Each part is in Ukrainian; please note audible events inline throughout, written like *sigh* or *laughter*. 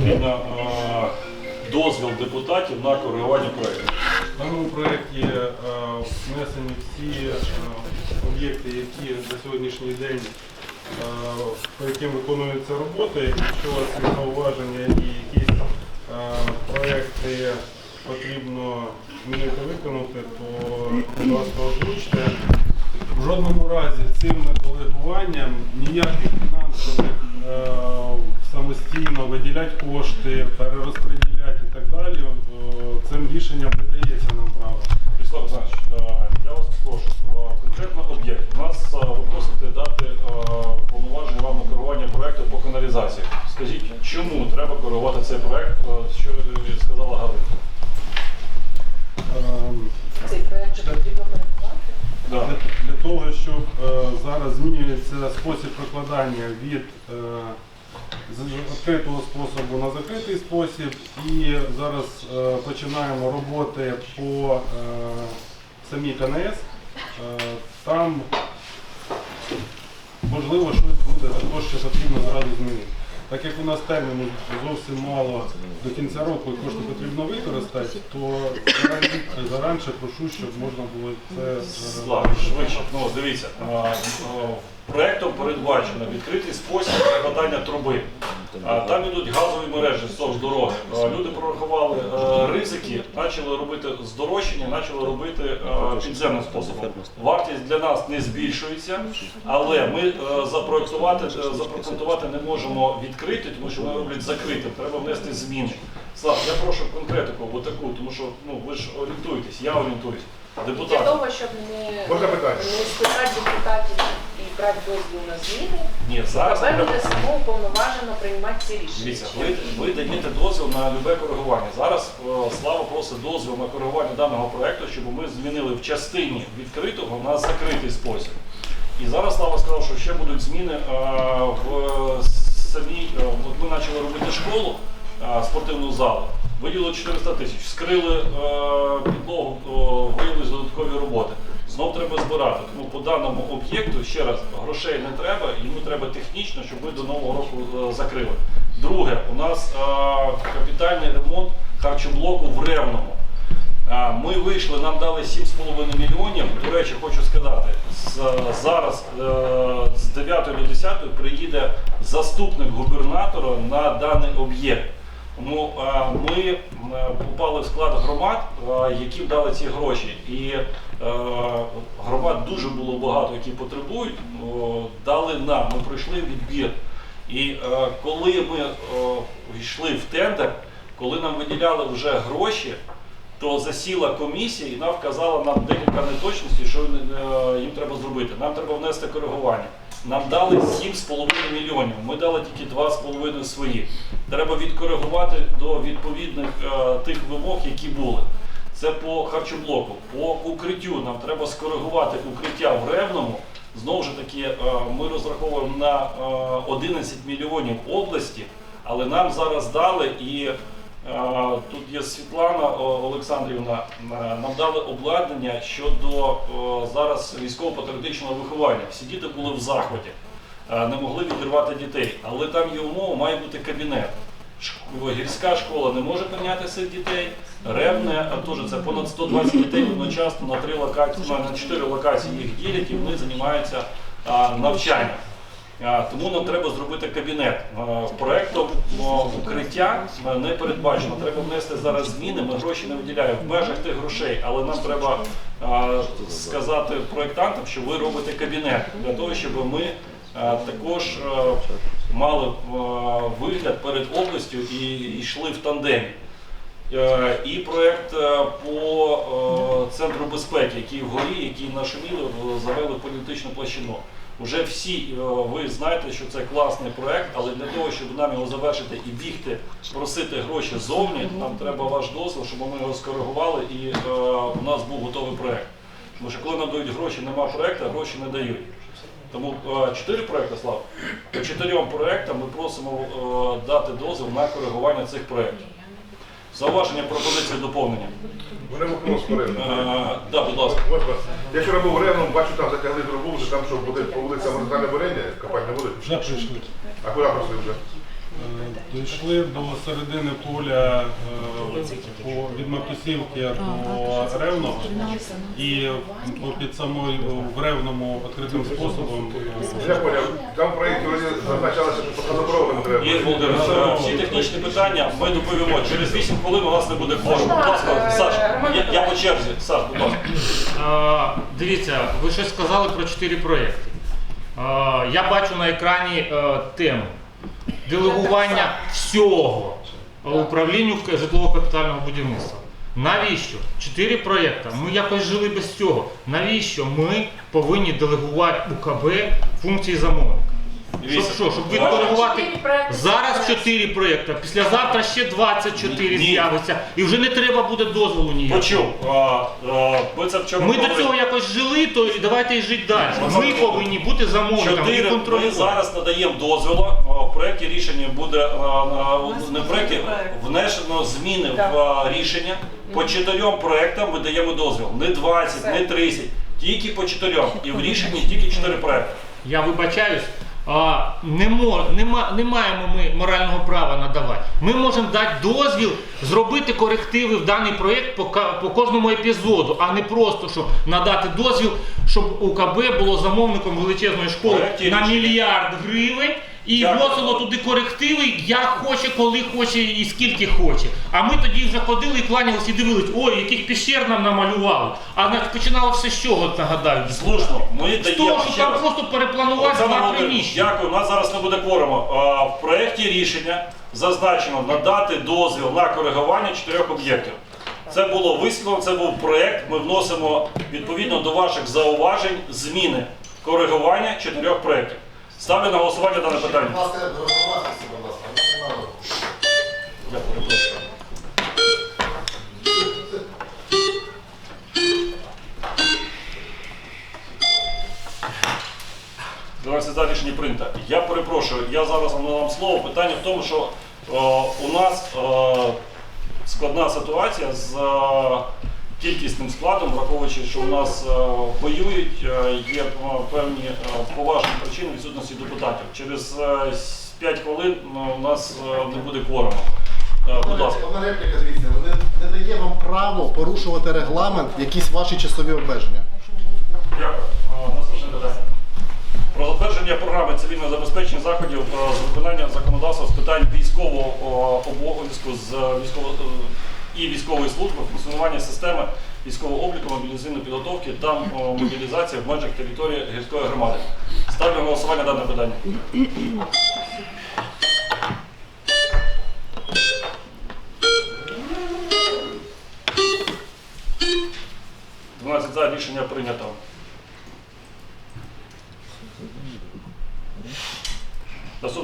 потрібно дозвіл депутатів на коригування проєкту. В проєкті е, внесені всі е, об'єкти, які на сьогоднішній день е, по яким виконуються роботи. Якщо у вас є зауваження і якісь е, проекти потрібно змінити виконати, то будь ласка озвучте. В жодному разі цим коригуванням ніяких фінансових е, виділяти кошти, перерозподіляти і так далі. е, Цим рішенням не дається нам право. Вячеслав Олександрович, я вас прошу, конкретно об'єкт. У нас ви просите дати повноваження вам на коригування проєкту по каналізації. Скажіть, чому треба коригувати цей проєкт, що е, сказала Галина? Цей проект же потрібно коригувати? Для, для того, щоб е, зараз змінюється спосіб прокладання від е, з відкритого способу на закритий спосіб, і зараз е, починаємо роботи по е, самій КНС. Е, там можливо щось буде також, що потрібно зразу змінити. Так як у нас терміну зовсім мало до кінця року і кошти потрібно використати, то заранше прошу, щоб можна було це швидше. Ну, дивіться, проектом передбачено відкритий спосіб прокладання труби. А, Там йдуть газові мережі вздовж дороги. А, Люди прорахували а, ризики, почали робити здорожчання, почали робити а, підземним способом. Вартість для нас не збільшується, але ми е, запроектувати, е, запроектувати не можемо відкрити, тому що вони роблять закритим. Треба внести зміни. Слав, я прошу конкретику, отаку, тому що ну ви ж орієнтуєтесь, я орієнтуюсь. Для Депутати. того, щоб не, Можна питання? не спитати депутатів і брати дозвіл на зміни, Ні, зараз КП буде само уповноважено приймати ці рішення. Дивіться, ви, ви даєте дозвіл на любе коригування. Зараз е, Слава просить дозвіл на коригування даного проекту, щоб ми змінили в частині відкритого на закритий спосіб. І зараз Слава сказав, що ще будуть зміни е, в самій. е, От ми почали робити школу е, спортивну залу. Виділили 400 тисяч, вскрили е, підлогу, о, виявилися додаткові роботи. Знов треба збирати. Тому по даному об'єкту ще раз грошей не треба, йому треба технічно, щоб ми до нового року е, закрили. Друге, у нас е, капітальний ремонт харчоблоку в Ревному. А, Ми вийшли, нам дали 7,5 мільйонів. До речі, хочу сказати, зараз е, з 9 до 10 приїде заступник губернатора на даний об'єкт. Тому е, ми е, попали в склад громад, е, які дали ці гроші. І е, громад дуже було багато, які потребують. Дали нам, ми пройшли відбір. І е, коли ми е, йшли в тендер, коли нам виділяли вже гроші, то засіла комісія і нам вказала нам декілька неточностей, що е, їм треба зробити. Нам треба внести коригування. Нам дали 7,5 мільйонів. Ми дали тільки 2,5 свої. Треба відкоригувати до відповідних е, тих вимог, які були. Це по харчоблоку. По укриттю нам треба скоригувати укриття в Ревному. Знову ж таки, е, ми розраховуємо на е, 11 мільйонів області, але нам зараз дали і е, тут є Світлана Олександрівна, е, нам дали обладнання щодо е, зараз військово-патріотичного виховання. Всі діти були в захваті, е, не могли відірвати дітей, але там є умова, має бути кабінет. Гірська школа не може прийняти цих дітей. Ревне, а теж це понад 120 дітей одночасно на три локації, на чотири локації їх ділять і вони займаються навчанням. Тому нам треба зробити кабінет. Проектом укриття не передбачено. Треба внести зараз зміни. Ми гроші не виділяємо в межах тих грошей, але нам треба сказати проєктантам, що ви робите кабінет для того, щоб ми також мали вигляд перед областю і йшли в тандемі. Е, І проєкт е, по е, центру безпеки, який вгорі, який нашуміли, завели політичну площину. Уже всі е, ви знаєте, що це класний проєкт, але для того, щоб нам його завершити і бігти, просити гроші ззовні, нам треба ваш дозвіл, щоб ми його скоригували і е, у нас був готовий проєкт. Тому що коли нам дають гроші, нема проєкту, гроші не дають. Тому е, чотири проекти, Слав. По чотирьом проектам ми просимо е, дати дозвіл на коригування цих проєктів. Зауваження, пропозиції, доповнення. Вони вопрос Е, перед. будь ласка. Я вчора був ревном, бачу, там затягли трубу, вже там що буде по вулицям розгальне варення, копати не будуть. Вже прийшли. А куди прийшли вже? Е, Дійшли до середини поля е, по- від Матусівки до Ревного і під самою в Ревному відкритим способом. е, Я поняв, там вроді зазначалося, що по треба. Е, всі технічні питання ми доповімо. Через 8 хвилин у нас не буде. Будь ласка, Саш, я, я по черзі. Саш, будь ласка. А, Дивіться, ви щось сказали про чотири проєкти. А, Я бачу на екрані е, тему делегування всього управлінню житлово-капітального будівництва. Навіщо? Чотири проєкти. Ми якось жили без цього. Навіщо ми повинні делегувати УКБ функції замовника? Щоб Дивіться. що? Щоб відкоригувати Чотири проекти зараз зараз. 4 проєкти, післязавтра ще 24 Ні. з'явиться, і вже не треба буде дозволу ніякого. Почув. А, а, Ми це вчора Ми до цього якось жили, то і давайте і жити далі. Ми повинні бути замовниками і Чотири ми контролювати. зараз надаємо дозволу. А, В проєкті рішення буде а, не в проєкті, внесено зміни в а, рішення. По чотирьом проєктам ми даємо дозвіл. Не 20, не 30, тільки по чотирьом. І в *laughs* рішенні тільки чотири проєкти. Я вибачаюсь. А, не, мож, нема, не маємо ми морального права надавати. Ми можемо дати дозвіл зробити корективи в даний проєкт по, по кожному епізоду, а не просто щоб надати дозвіл, щоб УКБ було замовником величезної школи на мільярд гривень. І вносило туди корективи, як хоче, коли хоче і скільки хоче. А ми тоді вже ходили і кланялися і дивились, ой, яких піщер нам намалювали. А на- починало все з чого, нагадаю. Слушно, ми З того, що там просто перепланувати два приміщення. Дякую. У нас зараз не буде кворуму. А, В проєкті рішення зазначено надати дозвіл на коригування чотирьох об'єктів. Це було висвітлено, це був проєкт. Ми вносимо відповідно до ваших зауважень зміни коригування чотирьох проєктів. Ставлю на голосування дане питання. Будь ласка, громадськості, будь ласка. Я перепрошую. Давайте за рішення прийнято. Я перепрошую, я зараз вам надам слово. Питання в тому, що е, у нас е, складна ситуація з е, кількісним складом, враховуючи, що у нас е, воюють, е, є е, певні поважні причини відсутності депутатів. Через 5 хвилин у нас не буде кворуму. Е, Будь ласка. Одна репліка, дивіться, не, дає вам право порушувати регламент, якісь ваші часові обмеження. Дякую. Наступне питання. Про затвердження програми цивільного забезпечення заходів з виконання законодавства з питань військового обов'язку з військово і військової служби, функціонування системи військового обліку, мобілізаційної підготовки та мобілізації в межах території гірської громади. Ставлю голосування дане питання. За рішення прийнято.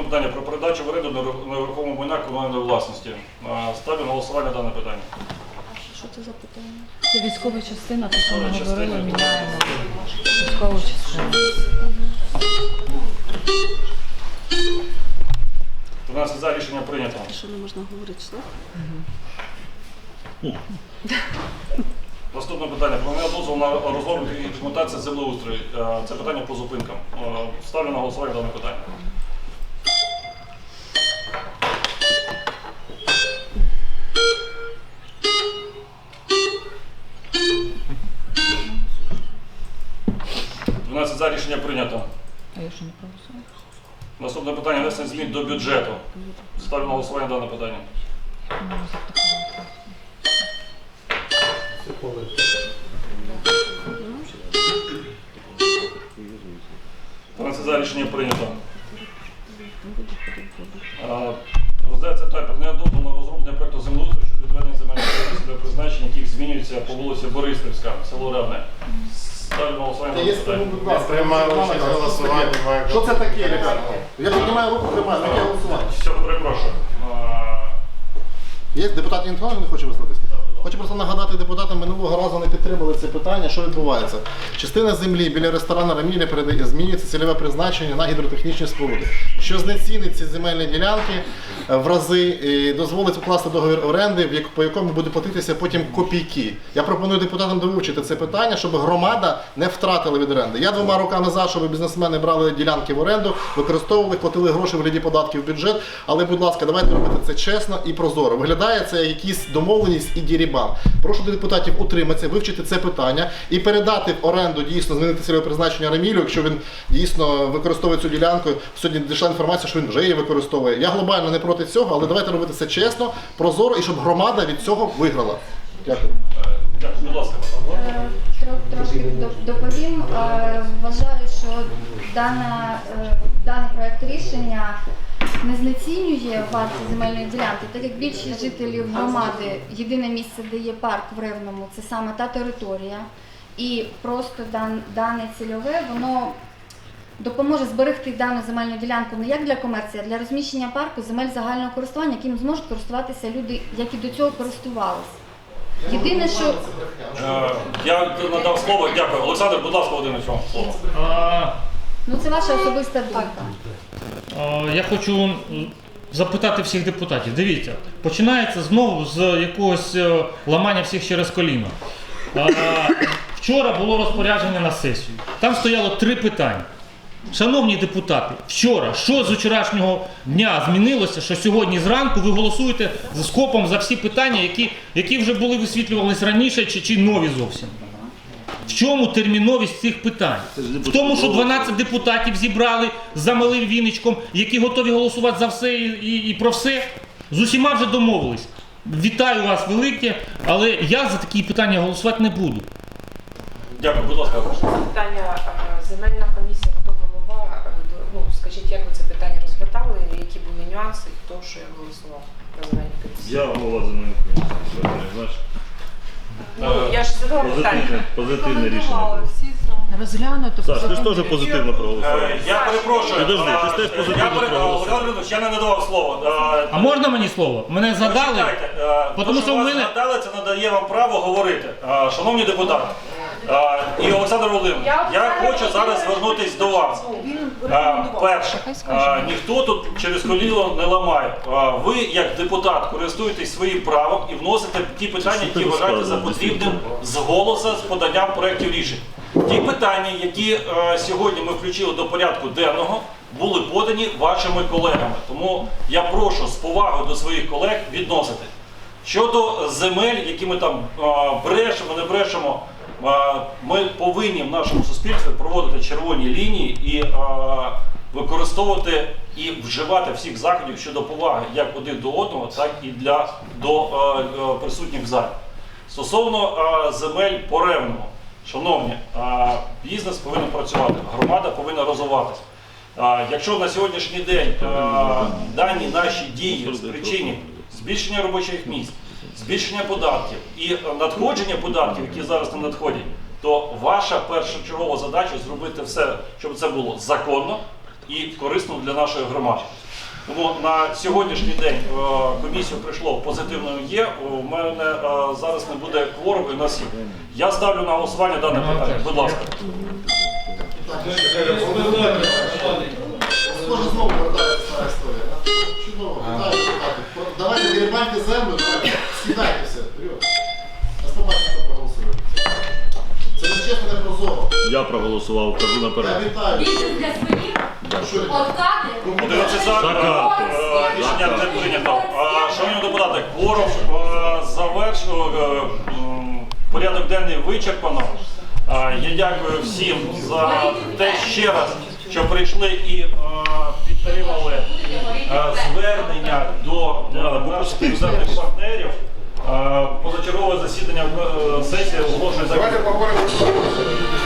Наступне питання про передачу в оренду нерухомого майна комунальної власності. Ставлю на голосування дане питання. Що це за питання? Це військова частина, те, що ми говорили, міняємо військову частину. 12 за рішення прийнято. Що не можна говорити, що? Наступне питання. Про надання дозволу на розробку і експлуатацію землеустрою. Е, Це питання по зупинкам. Е, Ставлю на голосування дане питання. Прийнято. А я що не проголосувала? Наступне питання внесення змін до бюджету. Ставлю на голосування дане питання. Запитала. 12 за рішення прийнято. Роздається питання про надання дозволу на розроблення проекту землеустрою щодо відведення земельних для призначення, яких змінюється по вулиці Бориспільська, село Ревне. Ставлю на голосування є тому, будь ласка. приймаю участь в голосуванні, маю- Що це таке, ребята? Я піднімаю руку, тримаю, таке голосування. Все, перепрошую. Е, Є депутат Інтван, не хоче висловитися? Хочу просто нагадати депутатам минулого разу не підтримали це питання. Що відбувається? Частина землі біля ресторану передає змінюється цільове призначення на гідротехнічні споруди, що знецінить ці земельні ділянки е, в рази і дозволить укласти договір оренди, по якому буде платитися потім копійки. Я пропоную депутатам довивчити це питання, щоб громада не втратила від оренди. Я двома роками за, щоб бізнесмени брали ділянки в оренду, використовували, платили гроші в ряді податків в бюджет. Але, будь ласка, давайте робити це чесно і прозоро. Виглядає це як якісь домовленість і дірібан. Прошу депутатів утриматися, вивчити це питання і передати в оренду дійсно змінити цільове призначення Ремілю, якщо він дійсно використовує цю ділянку. Сьогодні дійшла інформація, що він вже її використовує. Я глобально не проти цього, але давайте робити це чесно, прозоро і щоб громада від цього виграла. Дякую. Будь ласка. Е, Трошки доповім. Е, Вважаю, що е, даний проект рішення не знецінює вартість земельної ділянки, так як більшість жителів громади єдине місце, де є парк в Ревному, це саме та територія. І просто дан, дане цільове, воно допоможе зберегти дану земельну ділянку не як для комерції, а для розміщення парку земель загального користування, яким зможуть користуватися люди, які до цього користувалися. Єдине, що Е, Я надав слово, дякую. Олександр, будь ласка, Володимир, вам слово. Ну це ваша особиста думка. Я хочу запитати всіх депутатів. Дивіться, починається знову з якогось е, ламання всіх через коліно. Вчора було розпорядження на сесію. Там стояло три питання. Шановні депутати, вчора, що з вчорашнього дня змінилося, що сьогодні зранку ви голосуєте з скопом за всі питання, які, які вже були висвітлювалися раніше чи, чи нові зовсім? В чому терміновість цих питань? В тому, що 12 депутатів зібрали за малим віничком, які готові голосувати за все і, і, і про все. З усіма вже домовились. Вітаю вас велике, але я за такі питання голосувати не буду. Дякую, будь ласка. Питання е, земельна комісія, хто голова, е, ну скажіть, як ви це питання розглядали, які були нюанси, і хто що як голосував на земельній комісії? Я голова за ним. Ну я ж задала питання. позитивне, позитивне рішення. Розглянуто. Саш, ти ж теж позитивно проголосував. Е, Я перепрошую. Підожди, ти ж теж Е, позитивно я пере- проголосував. Олександр Леонідович, я не надавав слово. Е, А можна мені слово? Мене згадали? Почекайте, е, Потому то, що в вас згадали, це надає вам право говорити. Е, Шановні депутати, і Олександр Володимирович, Я я хочу зараз звернутись до вас. Е, Перше, е, ніхто тут через коліно не ламає. Е, Ви, як депутат, користуєтесь своїм правом і вносите ті питання, які вважаєте за потрібним з голоса з поданням проєктів рішень. Ті питання, які сьогодні ми включили до порядку денного, були подані вашими колегами. Тому я прошу з повагою до своїх колег відносити. Щодо земель, які ми там брешемо, не брешемо, ми повинні в нашому суспільстві проводити червоні лінії і використовувати і вживати всіх заходів щодо поваги як один до одного, так і для до присутніх в залі. Стосовно земель по ревному, шановні, бізнес повинен працювати, громада повинна розвиватися. Якщо на сьогоднішній день дані наші дії спричинять збільшення робочих місць, збільшення податків і надходження податків, які зараз не надходять, то ваша першочергова задача зробити все, щоб це було законно і корисно для нашої громади. Тому на сьогоднішній день е, комісію прийшло позитивною є. У мене е, зараз не буде кворуму і нас є. Я ставлю на голосування дане питання. Будь ласка. Знову стара історія. Чудово. Давайте дерибаньте землю, все. Вперед. Нас побачимо, хто проголосує. Це не чесно, не прозоро. Я проголосував, кажу Я наперед. вітаю. Бізнес для своїх Що откати. 11 за Закапи. е, рішення не прийнято. А, Шановні депутати, кворум е, завершено, е, м, порядок денний вичерпано. А, Я дякую всім за те ще раз, що прийшли і е, підтримали е, звернення до е, наших іноземних партнерів. Е, Позачергове засідання сесії оголошує Давайте закритим. поговоримо.